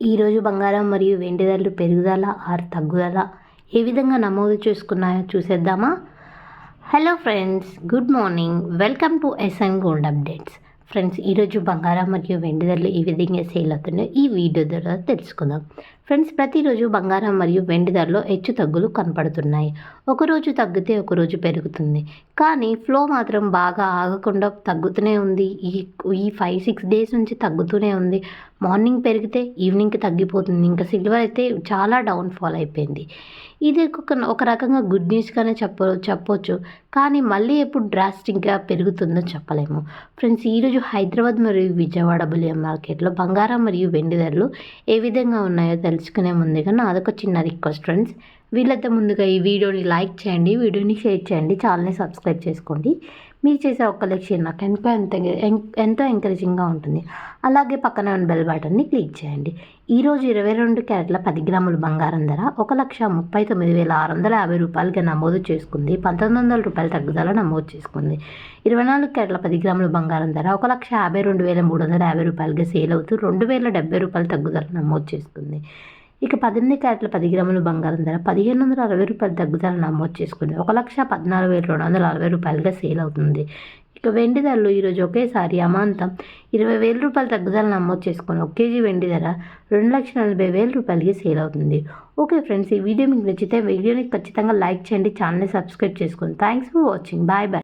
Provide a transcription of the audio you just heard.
ఈరోజు బంగారం మరియు వెండి ధరలు పెరుగుదల ఆర్ తగ్గుదల ఏ విధంగా నమోదు చేసుకున్నాయో చూసేద్దామా? Hello friends good morning welcome to S N gold updates friends ఈరోజు బంగారం మరియు వెండి ధరలు ఏ విధంగా సేల్ అవుతున్నాయో ఈ వీడియో ద్వారా తెలుసుకుందాం. ఫ్రెండ్స్ ప్రతిరోజు బంగారం మరియు వెండి ధరలో హెచ్చు తగ్గులు కనపడుతున్నాయి. ఒకరోజు తగ్గితే ఒకరోజు పెరుగుతుంది. కానీ ఫ్లో మాత్రం బాగా ఆగకుండా తగ్గుతూనే ఉంది. ఈ ఈ ఫైవ్ సిక్స్ డేస్ నుంచి తగ్గుతూనే ఉంది. మార్నింగ్ పెరిగితే ఈవినింగ్కి తగ్గిపోతుంది. ఇంకా సిల్వర్ అయితే చాలా డౌన్ఫాల్ అయిపోయింది. ఇది ఒక ఒక రకంగా గుడ్ న్యూస్గానే చెప్ప చెప్పొచ్చు. కానీ మళ్ళీ ఎప్పుడు డ్రాస్టిక్గా పెరుగుతుందో చెప్పలేము. ఫ్రెండ్స్ ఈరోజు హైదరాబాద్ మరియు విజయవాడ బులియం మార్కెట్లో బంగారం మరియు వెండి ధరలు ఏ విధంగా ఉన్నాయో తెలుసుకునే ముందుగా నాదొక చిన్న రిక్వెస్ట్ ఫ్రెండ్స్ వీళ్ళతో ముందుగా ఈ వీడియోని లైక్ చేయండి వీడియోని షేర్ చేయండి ఛానల్ని సబ్స్క్రైబ్ చేసుకోండి. మీరు చేసే ఒక్క లక్ష్యం నాకు ఎంతో ఎంత ఎంతో ఎంకరేజింగ్గా ఉంటుంది. అలాగే పక్కన ఉన్న బెల్ బటన్ని క్లిక్ చేయండి. ఈరోజు ఇరవై రెండు క్యారెట్ల పది గ్రాముల బంగారం ధర ఒక లక్ష ముప్పై తొమ్మిది వేల ఆరు వందల యాభై రూపాయలుగా నమోదు చేసుకుంది. పంతొమ్మిది వందల రూపాయల తగ్గుదల నమోదు చేసుకుంది. ఇరవై నాలుగు క్యారెట్ల పది గ్రాముల బంగారం ధర ఒక లక్ష యాభై రెండు వేల మూడు వందల యాభై రూపాయలుగా సేల్ అవుతూ రెండు వేల డెబ్బై రూపాయల తగ్గుదల నమోదు చేసుకుంది. ఇక పద్దెనిమిది క్యారెట్ల పది గ్రాముల బంగారం ధర పదిహేను వందల అరవై రూపాయల తగ్గుదల నమోదు చేసుకుంది. ఒక లక్ష పద్నాలుగు వేల రెండు వందల అరవై రూపాయలుగా సేల్ అవుతుంది. ఇక వెండి ధరలు ఈరోజు ఒకేసారి అమాంతం. ఇరవై వేల రూపాయల తగ్గుదల నమోదు చేసుకుని ఒక కేజీ వెండి ధర రెండు లక్షల నలభై వేల రూపాయలకి సేల్ అవుతుంది. ఓకే ఫ్రెండ్స్ ఈ వీడియో మీకు నచ్చితే వీడియోని ఖచ్చితంగా లైక్ చేయండి ఛానల్ని సబ్స్క్రైబ్ చేసుకోండి thanks for watching. Bye bye.